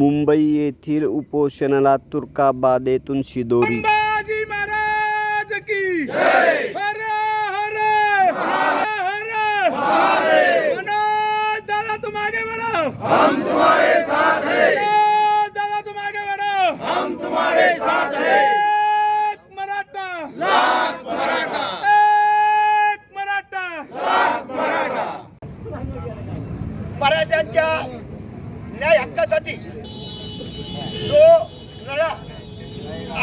मुंबई येथील उपोषणाला तुर्काबाद येथून शिदोरी. संभाजी महाराज की हर हर हर मनोज दादा तुम आगे बढ़ो हम तुम्हारे साथ हैं. दादा तुम आगे बढ़ो हम तुम्हारे साथ हैं. एक मराठा. लाख मराठा. एक मराठा. मराठ्यांच्या न्याय जो लढा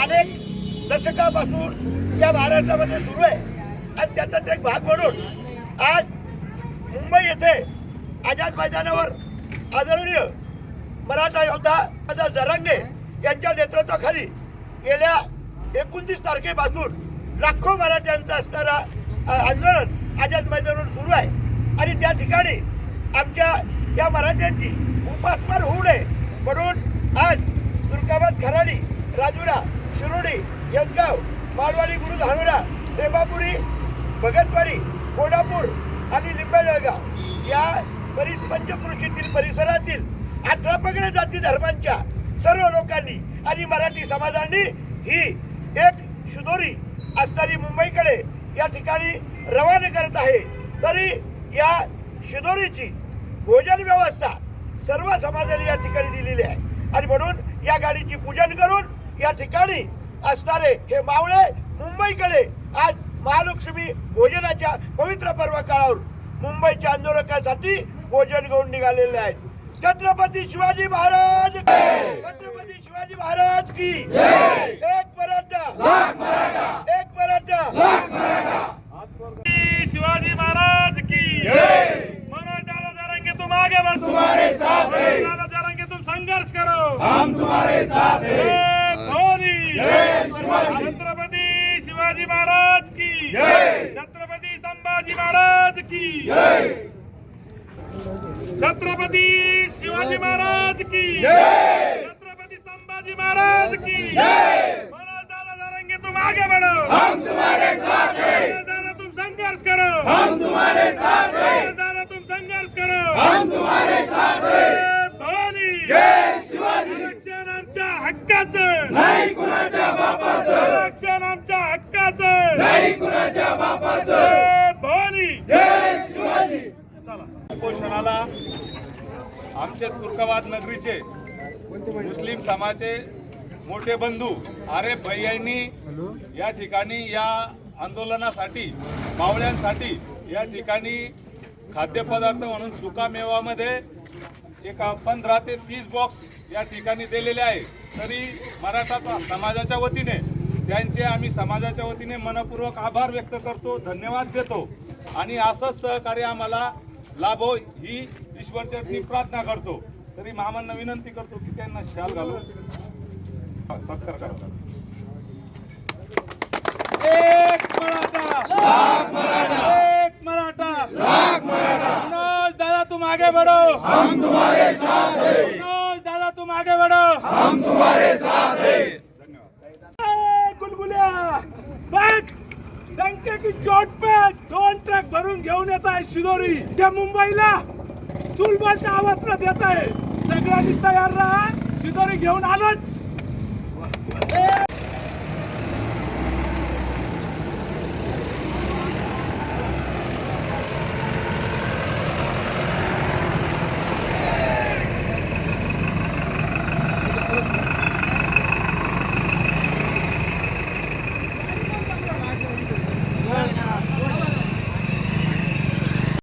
अनेक दशकापासून या महाराष्ट्रामध्ये सुरू आहे. आणि त्याचाच एक भाग म्हणून आज मुंबई येथे आझाद मैदानावर आदरणीय मराठा योद्धा राजा जरांगे यांच्या नेतृत्वाखाली गेल्या एकोणतीस तारखेपासून लाखो मराठ्यांचं असणारा आंदोलन आझाद मैदानावर सुरू आहे. आणि त्या ठिकाणी आमच्या या मराठ्यांची उपासमार होऊ नये. म्हणून आज दुर्गाबाद खराडी राजुरा शिरोडी जसगाव माळवाडी गुरु धानोरा रेबापुरी भगतवाडी कोल्हापूर आणि लिंबेजळगाव या परिस पंचकृषीतील परिसरातील अठरा पगड्या जाती धर्मांच्या सर्व लोकांनी आणि मराठी समाजाने ही एक शुदोरी असणारी मुंबईकडे या ठिकाणी रवाना करत आहे. तरी या शिदोरीची भोजन व्यवस्था सर्व समाजाने या ठिकाणी दिलेली आहे. आणि म्हणून या गाडीची पूजन करून या ठिकाणी असणारे हे मावळे मुंबईकडे आज महालक्ष्मी भोजनाच्या पवित्र पर्व काळावर मुंबईच्या आंदोलकांसाठी भोजन घेऊन निघालेले आहेत. छत्रपती शिवाजी महाराज की! छत्रपती शिवाजी महाराज की. एक मराठा एक मराठा शिवाजी महाराज की मनोज दादा जरांगे तुम आगे बढ़ो तुम्हारे साथ हैं। दादा जरांगे तुम संघर्ष करो। हम तुम्हारे साथ हैं। धोनी। छत्रपति शिवाजी महाराज की। छत्रपति संभाजी महाराज की। छत्रपति शिवाजी महाराज की। छत्रपति संभाजी महाराज की। मनोज दादा जरांगे तुम आगे बढ़ो। हम तुम्हारे साथ हैं। दादा तुम संघर्ष करो। हम तुम्हारे साथ हैं दादा तुम संघर्ष करो हम तुम्हारे साथ हैं भवानी आरक्षण आमच्या हक्काचं नाही कुणाच्या बापाचं आरक्षण आमच्या हक्काचं नाही कुणाच्या बापाचं. भवानी. चला. उपोषणाला आमचे तुर्कवाद नगरीचे मुस्लिम समाजचे मोठे बंधू आरे भैयांनी या ठिकाणी या आंदोलनासाठी मावळ्यांसाठी या ठिकाणी खाद्यपदार्थ म्हणून सुकामेवामध्ये एक पंधरा ते तीस बॉक्स या ठिकाणी दिलेले आहे. तरी मराठा समाजाच्या वतीने त्यांचे आम्ही समाजाच्या वतीने मनपूर्वक आभार व्यक्त करतो धन्यवाद देतो. आणि असंच सहकार्य आम्हाला लाभो ही ईश्वरचरणी प्रार्थना करतो. तरी मामांना विनंती करतो की त्यांना शाल घालू सत्कार करा. एक मराठा! एक मराठा! मनोज दादा तुम आगे बढ़ो हम तुम्हारे साथ हैं। मनोज दादा तुम आगे बढ़ो हम तुम्हारे साथ हैं। डंके की चोट दोन ट्रक भरून घेऊन येत आहे शिदोरी. त्या मुंबईला चुलबलचा आवाज देत आहे. सगळ्यांनी तयार राहा शिदोरी घेऊन आलोच.